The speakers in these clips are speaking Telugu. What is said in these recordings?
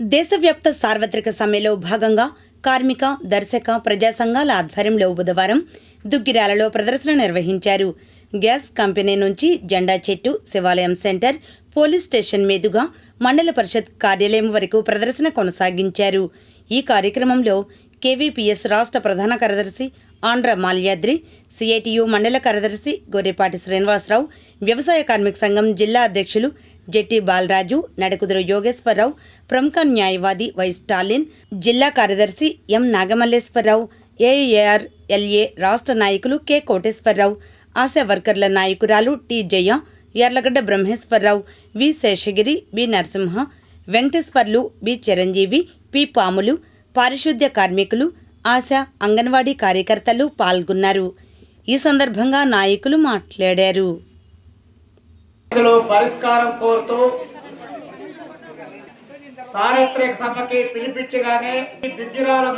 దేశవ్యాప్త సార్వత్రిక సమ్మెలో భాగంగా కార్మిక దర్శక ప్రజా సంఘాల ఆధ్వర్యంలో బుధవారం దుగ్గిరాలలో ప్రదర్శన నిర్వహించారు. గ్యాస్ కంపెనీ నుంచి జెండా చెట్టు శివాలయం సెంటర్ పోలీస్ స్టేషన్ మీదుగా మండల పరిషత్ కార్యాలయం వరకు ప్రదర్శన కొనసాగించారు. ఈ కార్యక్రమంలో కేవీపీఎస్ రాష్ట్ర ప్రధాన కార్యదర్శి ఆంధ్ర మాల్యాద్రి సిఐటియు మండల కార్యదర్శి గొర్రెపాటి శ్రీనివాసరావు వ్యవసాయ కార్మిక సంఘం జిల్లా అధ్యక్షులు జెట్టి బాలరాజు నడకుదురు యోగేశ్వరరావు ప్రముఖ న్యాయవాది వై స్టాలిన్ జిల్లా కార్యదర్శి ఎం నాగమల్లేశ్వరరావు ఏఏఆర్ ఎల్ఏ రాష్ట్ర నాయకులు కె కోటేశ్వరరావు ఆశా వర్కర్ల నాయకురాలు T Jaya Yarlagadda Brahmeswararao V Seshagiri B Narasimha Venkateswarlu B Chiranjeevi P Pamulu పారిశుద్ధ్య కార్మికులు ఆశ అంగన్వాడీ కార్యకర్తలు పాల్గొన్నారు. ఈ సందర్భంగా నాయకులు మాట్లాడారు. పరిష్కారం కోరుతూ సార్వత్రిక సభకి పిలిపించగానే ఈ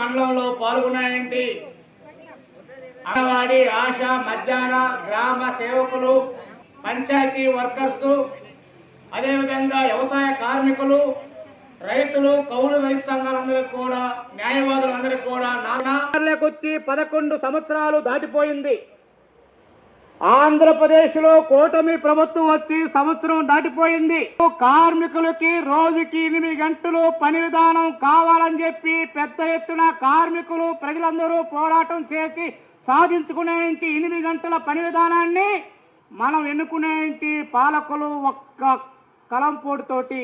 మండలంలో పాల్గొన్నాయండి. అంగన్వాడి ఆశ మధ్యాహ్న గ్రామ సేవకులు పంచాయతీ వర్కర్స్ అదేవిధంగా వ్యవసాయ కార్మికులు రైతులు కౌలు రైతు సంఘాలందరికీ కూడా న్యాయవాదులందరికీ కూడా వచ్చి పదకొండు సంవత్సరాలు దాటిపోయింది. ఆంధ్రప్రదేశ్లో కూటమి ప్రభుత్వం వచ్చి సంవత్సరం దాటిపోయింది. కార్మికులకి రోజుకి ఎనిమిది గంటలు పని విధానం కావాలని చెప్పి పెద్ద ఎత్తున కార్మికులు ప్రజలందరూ పోరాటం చేసి సాధించుకునేంటి ఎనిమిది గంటల పని విధానాన్ని మనం ఎన్నుకునేంటి పాలకులు ఒక్క కలంపోటుతోటి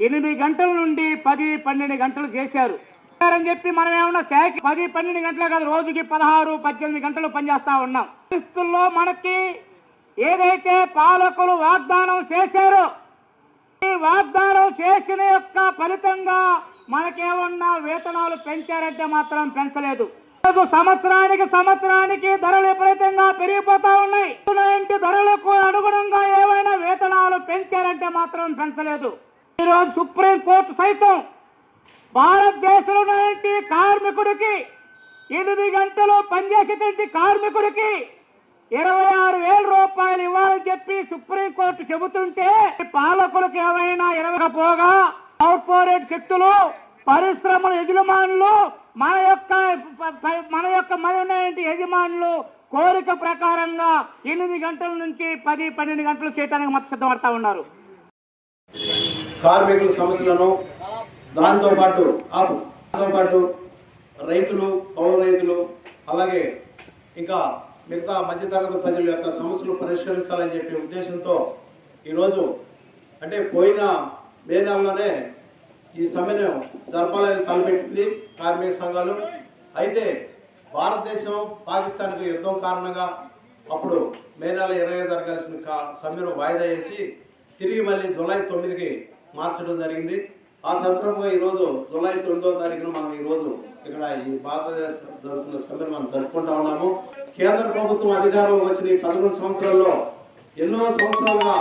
ఎనిమిది గంటల నుండి పది పన్నెండు గంటలు చేశారు. అని చెప్పి మనం ఏమన్నా శాఖ పది పన్నెండు గంటలే కాదు రోజుకి పదహారు పద్దెనిమిది గంటలు పనిచేస్తా ఉన్నాం. పరిస్థితుల్లో మనకి ఏదైతే పాలకులు వాగ్దానం చేశారో ఈ వాగ్దానం చేసిన యొక్క ఫలితంగా మనకేమన్నా వేతనాలు పెంచారంటే మాత్రం పెంచలేదు. సంవత్సరానికి సంవత్సరానికి ధరలు విపరీతంగా పెరిగిపోతా ఉన్నాయి. ధరలకు అనుగుణంగా ఏవైనా వేతనాలు పెంచారంటే మాత్రం పెంచలేదు. ఈరోజు సుప్రీం కోర్టు సైతం భారతదేశంలో ఉన్నటువంటి కార్మికుడికి ఎనిమిది గంటలు పనిచేసేటువంటి కార్మికుడికి ఇరవై ఆరు వేల రూపాయలు ఇవ్వాలని చెప్పి సుప్రీంకోర్టు చెబుతుంటే పాలకులకు ఏమైనా ఇరవై పోగా కార్పొరేట్ శక్తులు పరిశ్రమల యజమానులు మన యొక్క మన యొక్క మన ఉన్నటువంటి యజమానులు కోరిక ప్రకారంగా ఎనిమిది గంటల నుంచి పది పన్నెండు గంటలు చేయడానికి మత సిద్ధపడతా ఉన్నారు. కార్మికుల సమస్యలను దాంతోపాటు ఆపు. పాటు రైతులు కౌలు రైతులు అలాగే ఇంకా మిగతా మధ్యతరగతి ప్రజల యొక్క సమస్యలు పరిష్కరించాలని చెప్పే ఉద్దేశంతో ఈరోజు అంటే పోయిన మే నెలలోనే ఈ సమ్మెను జరపాలని తలపెట్టింది కార్మిక సంఘాలు. అయితే భారతదేశం పాకిస్తాన్కి యుద్ధం కారణంగా అప్పుడు మే నెల ఇరవై జరగాల్సిన కా- సమ్మెను వాయిదా వేసి తిరిగి మళ్ళీ జూలై తొమ్మిదికి మార్చడం జరిగింది. ఆ సందర్భంగా ఈరోజు జూలై తొమ్మిదవ తారీఖున మనం ఈరోజు ఇక్కడ ఈ భారతదేశ జరుగుతున్న సమ్మెను మనం జరుపుకుంటా ఉన్నాము. కేంద్ర ప్రభుత్వం అధికారంలో వచ్చిన ఈ పదకొండు సంవత్సరాల్లో ఎన్నో సంవత్సరాలుగా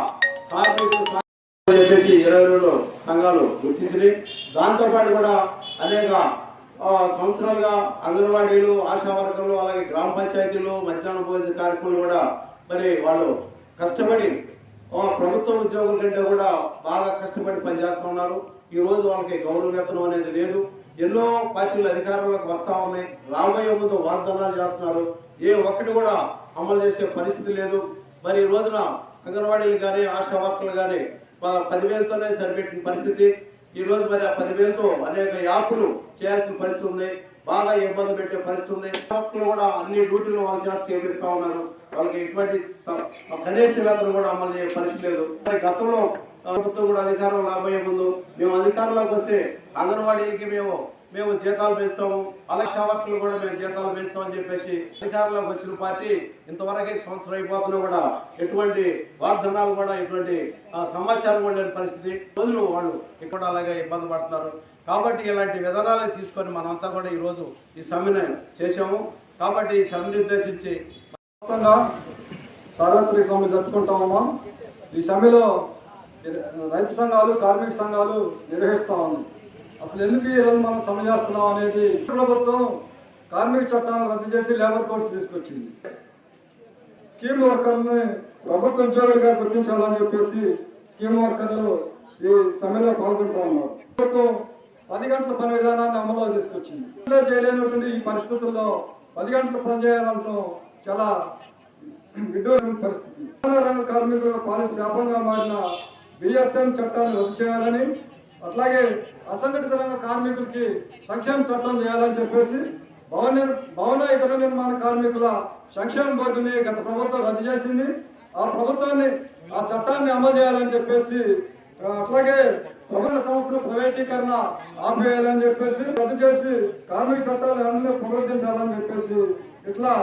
కార్మికులు చెప్పేసి ఇరవై రెండు సంఘాలు గుర్తించినాయి దాంతోపాటు కూడా అనేక సంవత్సరాలుగా అంగన్వాడీలు ఆశా వర్గాలు అలాగే గ్రామ పంచాయతీలు మధ్యాహ్న భోజన కార్యక్రమాలు కూడా మరి వాళ్ళు కష్టపడి ప్రభుత్వ ఉద్యోగుల కంటే కూడా బాగా కష్టపడి పనిచేస్తూ ఉన్నారు. ఈ రోజు వాళ్ళకి గౌరవ వేతనం అనేది లేదు. ఎన్నో పార్టీలు అధికారంలోకి వస్తా ఉన్నాయి. రాబోయే ముందు వాగ్దానాలు చేస్తున్నారు. ఏ ఒక్కటి కూడా అమలు చేసే పరిస్థితి లేదు. మరి ఈ రోజున అంగన్వాడీలు కానీ ఆశా వర్కర్లు కానీ పదివేలతోనే సరిపెట్టిన పరిస్థితి. ఈ రోజు మరి ఆ పదివేలతో అనేక యాప్లు చేయాల్సిన పరిస్థితి ఉంది. బాగా ఇబ్బంది పెట్టే పరిస్థితి ఉంది. కూడా అన్ని డ్యూటీలు వాళ్ళ చేత చేపిస్తా ఉన్నారు. వాళ్ళకి ఎటువంటి కనీస వేతనం కూడా అమలు చేయ పరిస్థితి లేదు. గతంలో ప్రభుత్వం కూడా అధికారం రాబోయే ముందు మేము అధికారంలోకి వస్తే అంగన్వాడీలకి మేము మేము జీతాలు పెంచుతాము. అలాగే కూడా మేము జీతాలు పెంచుతామని చెప్పేసి అధికారంలోకి వచ్చిన పార్టీ ఇంతవరకే సంవత్సరం అయిపోతున్నా కూడా ఎటువంటి వాగ్దానాలు కూడా ఎటువంటి సమాచారం కూడా లేని పరిస్థితి. రోజులు వాళ్ళు ఇక్కడ అలాగే ఇబ్బంది పడుతున్నారు. కాబట్టి ఇలాంటి విధానాలు తీసుకొని మనమంతా కూడా ఈ రోజు ఈ సమ్మెను చేశాము. కాబట్టి ఈ సమ్మెను ఉద్దేశించి సార్వత్రిక సమ్మె జరుపుకుంటా ఈ సమ్మెలో రైతు సంఘాలు కార్మిక సంఘాలు నిర్వహిస్తా అసలు ఎందుకు ఈరోజు మనం సమ్మె చేస్తున్నాం అనేది ప్రభుత్వం కార్మిక చట్టాలను రద్దు చేసి లేబర్ కోడ్స్ తీసుకొచ్చింది. స్కీమ్ వర్కర్ని ప్రభుత్వ ఉద్యోగులుగా గుర్తించాలని చెప్పేసి స్కీమ్ వర్కర్లు ఈ సమ్మెలో పాల్గొంటా ఉన్నారు. ప్రభుత్వం పది గంటల పని విధానాన్ని అమలు తీసుకొచ్చింది చేయలేనటువంటి ఈ పరిస్థితుల్లో పది గంటలు పని చేయాలంటాం చాలా విడ్డూరమైన పరిస్థితి. రంగ కార్మికుల పాలన శాపంగా మారిన బిఎస్ఎన్ చట్టాన్ని రద్దు చేయాలని అట్లాగే అసంఘటిత రంగ కార్మికులకి సంక్షేమ చట్టం చేయాలని చెప్పేసి భవన భవన ఇతర నిర్మాణ కార్మికుల సంక్షేమ బోర్డుని గత ప్రభుత్వం రద్దు చేసింది. ఆ ప్రభుత్వాన్ని ఆ చట్టాన్ని అమలు చేయాలని చెప్పేసి అట్లాగే ప్రభుత్వ సంస్థల ప్రైవేటీకరణ ఆపేయాలని చెప్పేసి రద్దు చేసి కార్మిక చట్టాలు అన్ని పునరుద్ధరించాలని చెప్పేసి ఇట్లా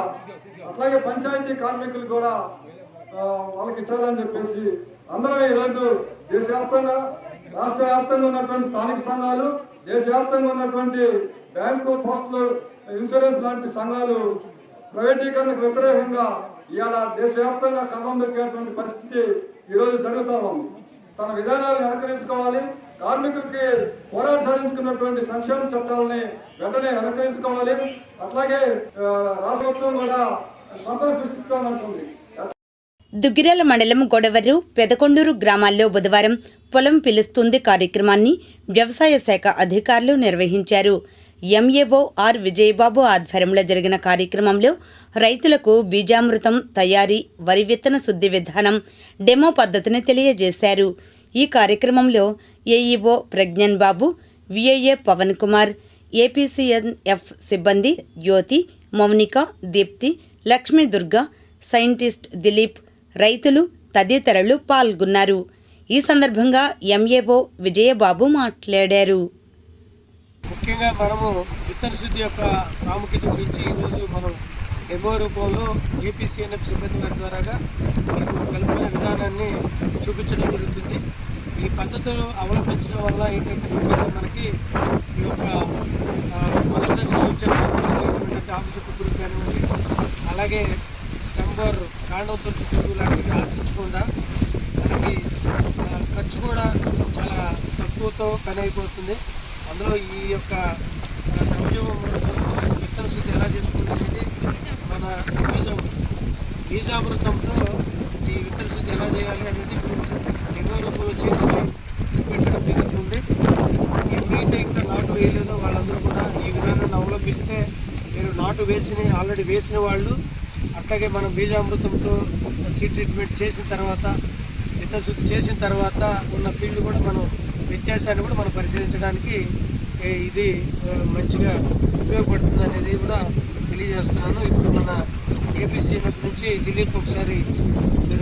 అట్లాగే పంచాయతీ కార్మికులు కూడా వాళ్ళకి ఇచ్చాలని చెప్పేసి అందరం ఈరోజు దేశవ్యాప్తంగా రాష్ట్ర వ్యాప్తంగా ఉన్నటువంటి స్థానిక సంఘాలు దేశవ్యాప్తంగా ఉన్నటువంటి బ్యాంకు పోస్టులు ఇన్సూరెన్స్ లాంటి సంఘాలు ప్రైవేటీకరణకు వ్యతిరేకంగా ఇవాళ దేశవ్యాప్తంగా కథం దొరికేటువంటి పరిస్థితి ఈరోజు జరుగుతూ ఉంది. తన విధానాలను వెనక్కి తీసుకోవాలి కార్మికులకి పోరాట సాధించుకున్నటువంటి సంక్షేమ చట్టాలని వెంటనే వెనక్కి తీసుకోవాలి అట్లాగే రాష్ట్ర ప్రభుత్వం కూడా సంపద సృష్టిస్తానంటుంది దుగ్గిరాల మండలం గొడవరు పెదకొండూరు గ్రామాల్లో బుధవారం పొలం పిలుస్తుంది కార్యక్రమాన్ని వ్యవసాయ శాఖ అధికారులు నిర్వహించారు. ఎంఏఓ ఆర్ విజయబాబు ఆధ్వర్యంలో జరిగిన కార్యక్రమంలో రైతులకు బీజామృతం తయారీ వరి విత్తన శుద్ధి విధానం డెమో పద్ధతిని తెలియజేశారు. ఈ కార్యక్రమంలో AEO Pragnan Babu VAA Pavan Kumar APCNF సిబ్బంది జ్యోతి మౌనిక దీప్తి లక్ష్మీ దుర్గా సైంటిస్ట్ దిలీప్ రైతులు తదితరులు పాల్గొన్నారు. ఈ సందర్భంగా ఎంఏఓ విజయబాబు మాట్లాడారు. ముఖ్యంగా మనము విత్తన శుద్ధి యొక్క ప్రాముఖ్యత గురించి ఈరోజు మనం డెమో రూపంలో ఏపీసీఎన్ఎఫ్ సిబ్బంది వారి ద్వారాగా మీకు కలుపుకునే విధానాన్ని చూపించడం జరుగుతుంది. ఈ పద్ధతులు అవలంబించడం వల్ల ఏంటంటే ముఖ్యంగా మనకి ఈ యొక్క మొదటి దశలో వచ్చే ఆకు చుట్టూ పురుగు కానివ్వండి అలాగే స్టంబర్ కాండం చుట్టూ లాంటివి ఆశించకుండా మనకి ఖర్చు కూడా చాలా తక్కువతో పని అయిపోతుంది. అందులో ఈ యొక్క మన విత్తన శుద్ధి ఎలా చేసుకుంటామంటే మన బీజామృతం. బీజామృతంతో ఈ విత్తన శుద్ధి ఎలా చేయాలి అనేది ఇప్పుడు డెమో రూపంలో చేసి పెట్టడం జరుగుతుంది. ఎవరైతే ఇంకా నాటు వేయలేదో వాళ్ళందరూ కూడా ఈ విధానాన్ని అవలంబిస్తే మీరు నాటు వేసిన ఆల్రెడీ వేసిన వాళ్ళు అట్లాగే మనం బీజామృతంతో సీ ట్రీట్మెంట్ చేసిన తర్వాత విత్తన శుద్ధి చేసిన తర్వాత ఉన్న ఫీల్డ్ కూడా మనం వ్యత్యాసాన్ని కూడా మనం పరిశీలించడానికి ఇది మంచిగా ఉపయోగపడుతుంది అనేది కూడా తెలియజేస్తున్నాను. ఇప్పుడు మన ఏపీసీఎఫ్ నుంచి దిలీప్ ఒకసారి మీరు